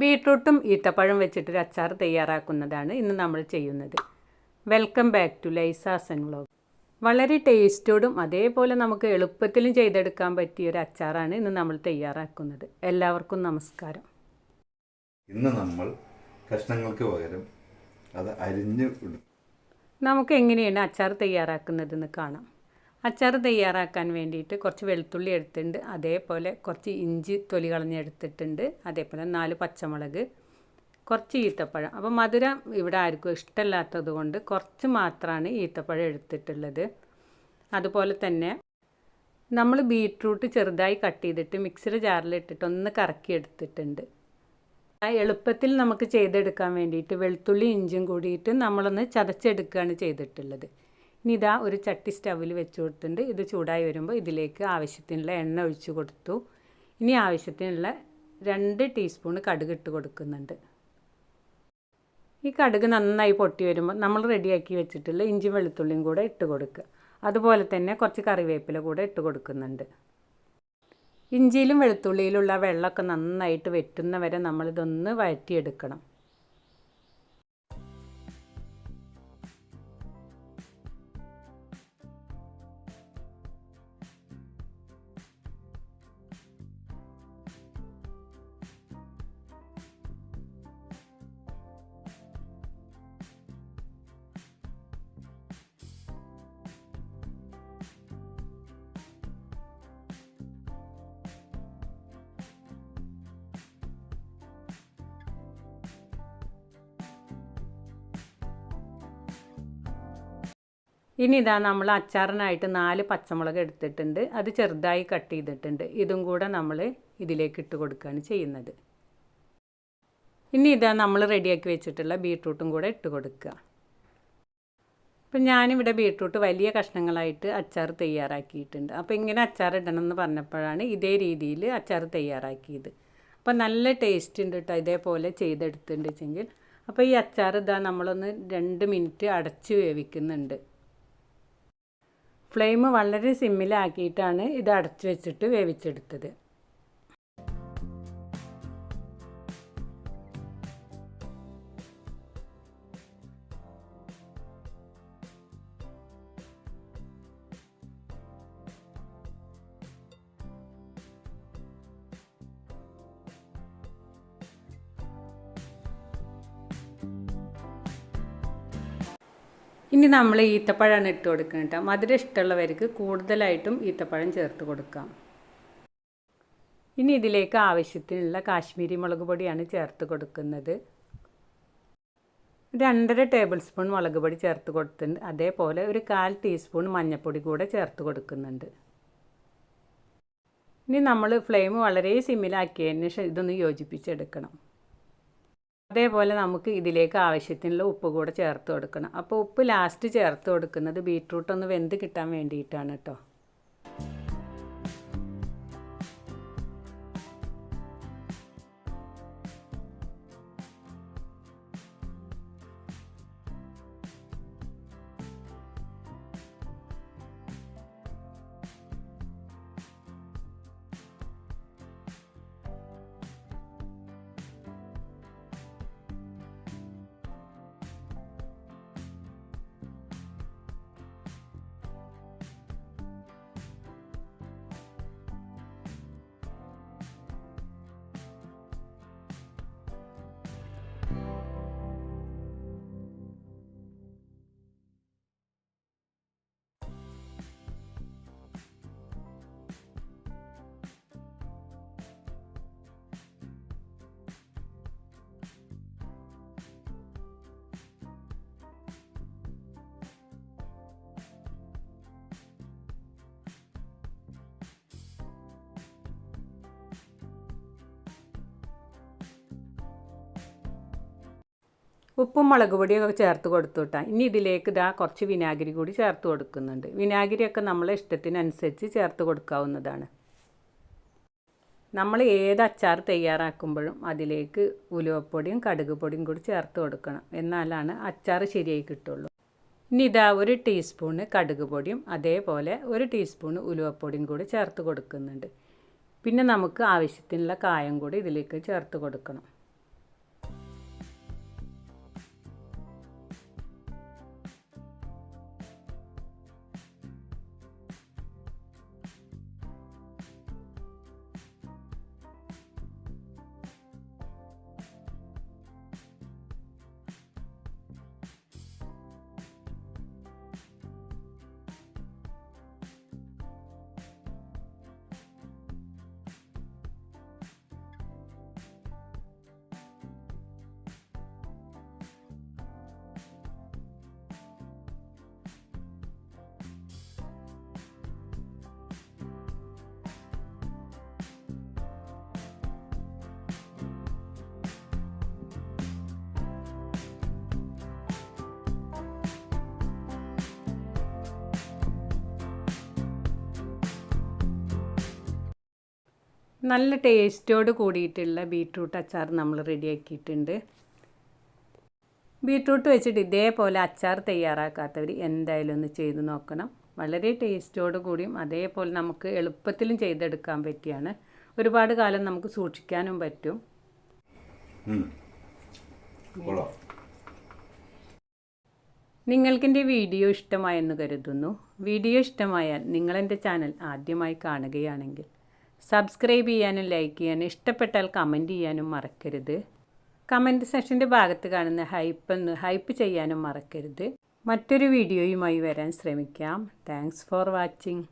ബീട്രൂട്ടും ഈത്തപ്പഴം വെച്ചിട്ടൊരു അച്ചാർ തയ്യാറാക്കുന്നതാണ് ഇന്ന് നമ്മൾ ചെയ്യുന്നത്. വെൽക്കം ബാക്ക് ടു ലൈസാസൻ വ്ലോഗ് വളരെ ടേസ്റ്റോടും അതേപോലെ നമുക്ക് എളുപ്പത്തിലും ചെയ്തെടുക്കാൻ പറ്റിയ ഒരു അച്ചാറാണ് ഇന്ന് നമ്മൾ തയ്യാറാക്കുന്നത്. എല്ലാവർക്കും നമസ്കാരം. ഇന്ന് നമ്മൾ കഷ്ണങ്ങൾക്ക് പകരം അത് അരിഞ്ഞ് നമുക്ക് എങ്ങനെയാണ് അച്ചാർ തയ്യാറാക്കുന്നതെന്ന് കാണാം. അച്ചാർ തയ്യാറാക്കാൻ വേണ്ടിയിട്ട് കുറച്ച് വെളുത്തുള്ളി എടുത്തിട്ടുണ്ട്. അതേപോലെ കുറച്ച് ഇഞ്ചി തൊലി കളഞ്ഞെടുത്തിട്ടുണ്ട് അതേപോലെ നാല് പച്ചമുളക് കുറച്ച് ഈത്തപ്പഴം. അപ്പോൾ മധുരം ഇവിടെ ആർക്കും ഇഷ്ടമല്ലാത്തത് കൊണ്ട് കുറച്ച് മാത്രമാണ് ഈത്തപ്പഴം എടുത്തിട്ടുള്ളത്. അതുപോലെ തന്നെ നമ്മൾ ബീട്രൂട്ട് ചെറുതായി കട്ട് ചെയ്തിട്ട് മിക്സിയുടെ ജാറിലിട്ടിട്ട് ഒന്ന് കറക്കി എടുത്തിട്ടുണ്ട്. ആ എളുപ്പത്തിൽ നമുക്ക് ചെയ്തെടുക്കാൻ വേണ്ടിയിട്ട് വെളുത്തുള്ളി ഇഞ്ചും കൂടിയിട്ട് നമ്മളൊന്ന് ചതച്ചെടുക്കുകയാണ് ചെയ്തിട്ടുള്ളത്. ഇനി ഇതാ ഒരു ചട്ടി സ്റ്റവിൽ വെച്ച് കൊടുത്തിട്ടുണ്ട്. ഇത് ചൂടായി വരുമ്പോൾ ഇതിലേക്ക് ആവശ്യത്തിനുള്ള എണ്ണ ഒഴിച്ചു കൊടുത്തു. ഇനി ആവശ്യത്തിനുള്ള രണ്ട് ടീസ്പൂൺ കടുക് ഇട്ട് കൊടുക്കുന്നുണ്ട്. ഈ കടുക് നന്നായി പൊട്ടി വരുമ്പോൾ നമ്മൾ റെഡിയാക്കി വെച്ചിട്ടുള്ള ഇഞ്ചി വെളുത്തുള്ളിയും കൂടെ ഇട്ട് കൊടുക്കുക. അതുപോലെ തന്നെ കുറച്ച് കറിവേപ്പില കൂടെ ഇട്ട് കൊടുക്കുന്നുണ്ട്. ഇഞ്ചിയിലും വെളുത്തുള്ളിയിലുള്ള വെള്ളമൊക്കെ നന്നായിട്ട് വെറ്റുന്ന വരെ നമ്മളിതൊന്ന് വഴറ്റിയെടുക്കണം. ഇനി ഇതാ നമ്മൾ അച്ചാറിനായിട്ട് നാല് പച്ചമുളക് എടുത്തിട്ടുണ്ട്. അത് ചെറുതായി കട്ട് ചെയ്തിട്ടുണ്ട്. ഇതും കൂടെ നമ്മൾ ഇതിലേക്ക് ഇട്ട് കൊടുക്കുകയാണ് ചെയ്യുന്നത്. ഇനി ഇതാ നമ്മൾ റെഡിയാക്കി വെച്ചിട്ടുള്ള ബീട്രൂട്ടും കൂടെ ഇട്ട് കൊടുക്കുക. അപ്പം ഞാനിവിടെ ബീട്രൂട്ട് വലിയ കഷ്ണങ്ങളായിട്ട് അച്ചാർ തയ്യാറാക്കിയിട്ടുണ്ട്. അപ്പോൾ ഇങ്ങനെ അച്ചാർ ഇടണം എന്ന് പറഞ്ഞപ്പോഴാണ് ഇതേ രീതിയിൽ അച്ചാർ തയ്യാറാക്കിയത്. അപ്പോൾ നല്ല ടേസ്റ്റ് ഉണ്ട് കേട്ടോ ഇതേപോലെ ചെയ്തെടുത്തിട്ടുണ്ട് വെച്ചെങ്കിൽ അപ്പോൾ ഈ അച്ചാർ ഇതാ നമ്മളൊന്ന് രണ്ട് മിനിറ്റ് അടച്ച് വേവിക്കുന്നുണ്ട്. ഫ്ലെയിം വളരെ സിമ്മിലാക്കിയിട്ടാണ് ഇത് അടച്ചു വെച്ചിട്ട് വേവിച്ചെടുത്തത്. ഇനി നമ്മൾ ഈത്തപ്പഴമാണ് ഇട്ട് കൊടുക്കുന്നത് കേട്ടോ. മധുരം ഇഷ്ടമുള്ളവർക്ക് കൂടുതലായിട്ടും ഈത്തപ്പഴം ചേർത്ത് കൊടുക്കാം. ഇനി ഇതിലേക്ക് ആവശ്യത്തിനുള്ള കാശ്മീരി മുളക് പൊടിയാണ് ചേർത്ത് കൊടുക്കുന്നത്. രണ്ടര ടേബിൾ സ്പൂൺ മുളക് പൊടി ചേർത്ത് കൊടുത്തിട്ടുണ്ട്. അതേപോലെ ഒരു കാൽ ടീസ്പൂൺ മഞ്ഞൾപ്പൊടി കൂടെ ചേർത്ത് കൊടുക്കുന്നുണ്ട്. ഇനി നമ്മൾ ഫ്ലെയിം വളരെ സിമ്മിലാക്കിയതിന് ശേഷം ഇതൊന്ന് യോജിപ്പിച്ചെടുക്കണം. അതേപോലെ നമുക്ക് ഇതിലേക്ക് ആവശ്യത്തിനുള്ള ഉപ്പ് കൂടെ ചേർത്ത് കൊടുക്കണം. അപ്പോൾ ഉപ്പ് ലാസ്റ്റ് ചേർത്ത് കൊടുക്കുന്നത് ബീട്രൂട്ട് ഒന്ന് വെന്ത് കിട്ടാൻ വേണ്ടിയിട്ടാണ് കേട്ടോ. ഉപ്പും മുളക് പൊടിയൊക്കെ ചേർത്ത് കൊടുത്തു വിട്ടാൽ ഇനി ഇതിലേക്ക് ഇതാ കുറച്ച് വിനാഗിരി കൂടി ചേർത്ത് കൊടുക്കുന്നുണ്ട്. വിനാഗിരിയൊക്കെ നമ്മളെ ഇഷ്ടത്തിനനുസരിച്ച് ചേർത്ത് കൊടുക്കാവുന്നതാണ്. നമ്മൾ ഏത് അച്ചാർ തയ്യാറാക്കുമ്പോഴും അതിലേക്ക് ഉലുവപ്പൊടിയും കടുക് പൊടിയും കൂടി ചേർത്ത് കൊടുക്കണം. എന്നാലാണ് അച്ചാർ ശരിയായി കിട്ടുള്ളൂ. ഇനി ഇതാ ഒരു ടീസ്പൂണ് കടുക് പൊടിയും അതേപോലെ ഒരു ടീസ്പൂണ് ഉലുവപ്പൊടിയും കൂടി ചേർത്ത് കൊടുക്കുന്നുണ്ട്. പിന്നെ നമുക്ക് ആവശ്യത്തിനുള്ള കായം കൂടി ഇതിലേക്ക് ചേർത്ത് കൊടുക്കണം. നല്ല ടേസ്റ്റോട് കൂടിയിട്ടുള്ള ബീട്രൂട്ട് അച്ചാർ നമ്മൾ റെഡിയാക്കിയിട്ടുണ്ട്. ബീട്രൂട്ട് വെച്ചിട്ട് ഇതേപോലെ അച്ചാർ തയ്യാറാക്കാത്തവർ എന്തായാലും ഒന്ന് ചെയ്ത് നോക്കണം. വളരെ ടേസ്റ്റോട് കൂടിയും അതേപോലെ നമുക്ക് എളുപ്പത്തിലും ചെയ്തെടുക്കാൻ പറ്റിയാണ്. ഒരുപാട് കാലം നമുക്ക് സൂക്ഷിക്കാനും പറ്റും. നിങ്ങൾക്കെന്റെ വീഡിയോ ഇഷ്ടമായെന്ന് കരുതുന്നു. വീഡിയോ ഇഷ്ടമായാൽ നിങ്ങളെന്റെ ചാനൽ ആദ്യമായി കാണുകയാണെങ്കിൽ സബ്സ്ക്രൈബ് ചെയ്യാനും ലൈക്ക് ചെയ്യാനും ഇഷ്ടപ്പെട്ടാൽ കമന്റ് ചെയ്യാനും മറക്കരുത്. കമന്റ് സെക്ഷന്റെ ഭാഗത്ത് കാണുന്ന ഹൈപ്പ് ഒന്ന് ഹൈപ്പ് ചെയ്യാനും മറക്കരുത്. മറ്റൊരു വീഡിയോയുമായി വരാൻ ശ്രമിക്കാം. Thanks for watching